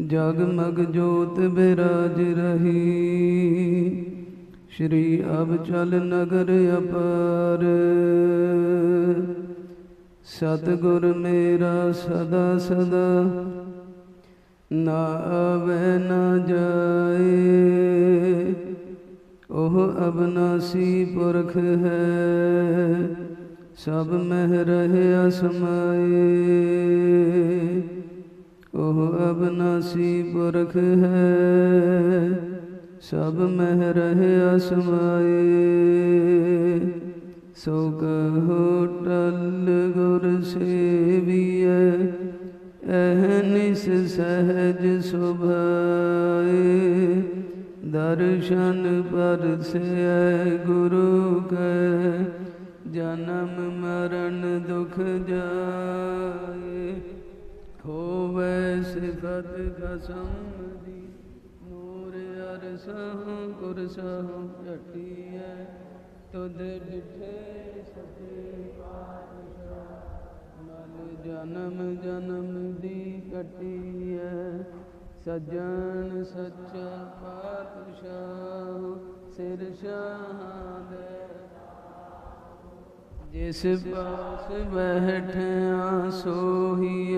ਜਗਮਗ ਜੋਤ ਬਿਰਾਜ ਰਹੀ। ਸ਼੍ਰੀ ਅਬਚਲ ਨਗਰ ਅਪਾਰ। ਸਤਿਗੁਰ ਮੇਰਾ ਸਦਾ ਸਦਾ ਨਾ ਆਵੇ, ਨਾ ਜਾਏ। ਉਹ ਅਬਨਾਸੀ ਪੁਰਖ ਹੈ। ਸਭ ਮਹਿ ਰਹੇ ਸਮਾਏ ਉਹ ਅਬਨਾਸੀ ਪੁਰਖ ਹੈ, ਸਭ ਮਹਿ ਰਹੇ ਸਮਾਏ ਸੋ ਕਹੋ ਟਲ ਗੁਰ ਸੇਵੀਐ ਅਹਨਿਸ ਸਹਜ ਸੁਭਾਏ। ਦਰਸ਼ਨ ਪਰਸੈ ਗੁਰੂ ਸਿਫਤ ਖਸਮ ਦੀ ਨੂਰ ਅਰਸਹੁ ਕੁਰਸਹੁ ਝਟੀਐ ਤੁਧ ਡਿਠੇ ਸਤੇ ਪਾਤਸ਼ਾਹ, ਮਲ ਜਨਮ ਜਨਮ ਦੀ ਕਟੀਐ, ਸਜਣ ਸੱਚਾ ਪਾਤਸ਼ਾਹ, ਸਿਰ ਸ਼ਾਹ ਦੇ ਜਿਸ ਪਾਸ ਬੈਠਿਆ ਸੋਹੀ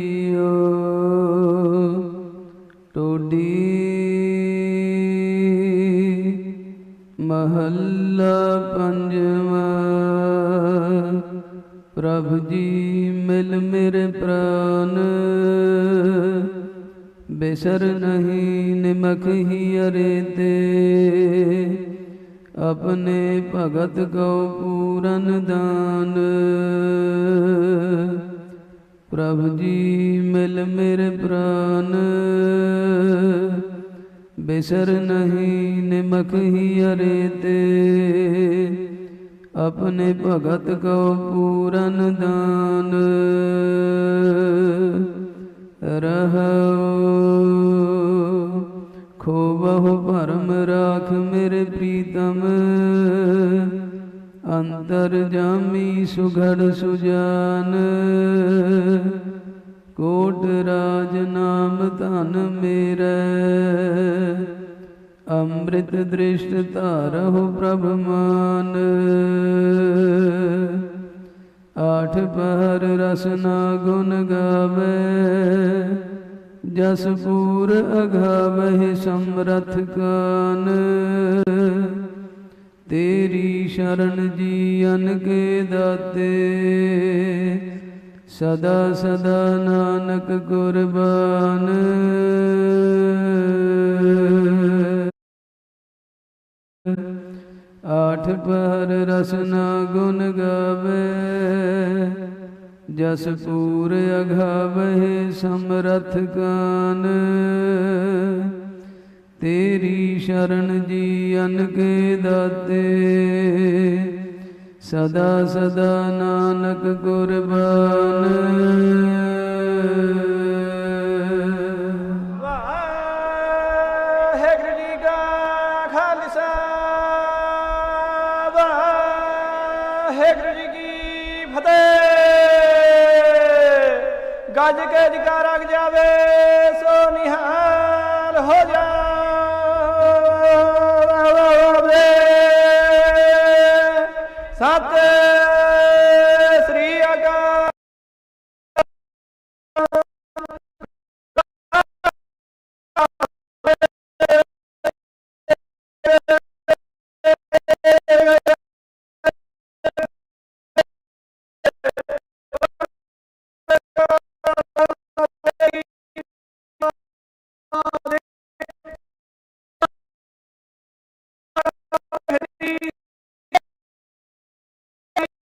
ਮਹੱਲਾ ਪੰਜਵਾ। ਪ੍ਰਭ ਜੀ, ਮਿਲ ਮੇਰੇ ਪ੍ਰਾਨ। ਬੇਸਰ ਨਹੀਂ ਨਿਮਕ ਹੀ ਅਰੇ ਤੇ। ਆਪਣੇ ਭਗਤ ਕੋ ਪੂਰਨ ਦਾਨ। ਪ੍ਰਭ ਜੀ, ਮਿਲ ਮੇਰੇ ਪ੍ਰਾਨ। ਬਿਸਰ ਨਹੀਂ, ਨਿਮਕ ਹੀ ਅਰੇ ਤੇ। ਆਪਣੇ ਭਗਤ ਕੋ ਪੂਰਨ ਦਾਨ। ਰਹੋ ਖੋਬਹੁ ਭਰਮ ਰਾਖ ਮੇਰੇ ਪ੍ਰੀਤਮ। ਅੰਤਰ ਜਾਮੀ ਸੁਘੜ ਸੁਜਾਨ। ਕੋਟ ਰਾਜ ਨਾਮ ਧਨ ਮੇਰੇ। ਅੰਮ੍ਰਿਤ ਦ੍ਰਿਸ਼ਟ ਧਾਰਹੁ ਪ੍ਰਭ ਮਾਨ। ਆਠ ਪਹਿਰ ਰਸਨਾ ਗੁਣ ਗਾਵੇ। ਜਸ ਪੂਰ ਅਗਾਵਹਿ ਸਮਰਥ ਕਾਨ। ਤੇਰੀ ਸ਼ਰਨ ਜੀਅਨ ਕੇ ਦਾਤੇ। ਸਦਾ ਸਦਾ ਨਾਨਕ ਗੁਰਬਾਨ। ਆਠ ਪਹਿਰ ਰਸਨਾ ਗੁਣ ਗਾਵੇ, ਜਸ ਪੂਰ ਅਘਾਵਹਿ ਸਮਰਥ ਕਾਨ। ਤੇਰੀ ਸ਼ਰਨ ਜੀਅਨ ਕੇ ਦਾਤੇ ਸਦਾ ਸਦਾ ਨਾਨਕ ਕੁਰਬਾਨ ਵਾਹਿਗੁਰੂ ਜੀ ਫਤਿਹ। ਗੱਜ ਕੇ ਜਕਾਰਾ ਜਾਵੇ ਸੋ ਨਿਹਾਲ ਹੋ ਜਾ।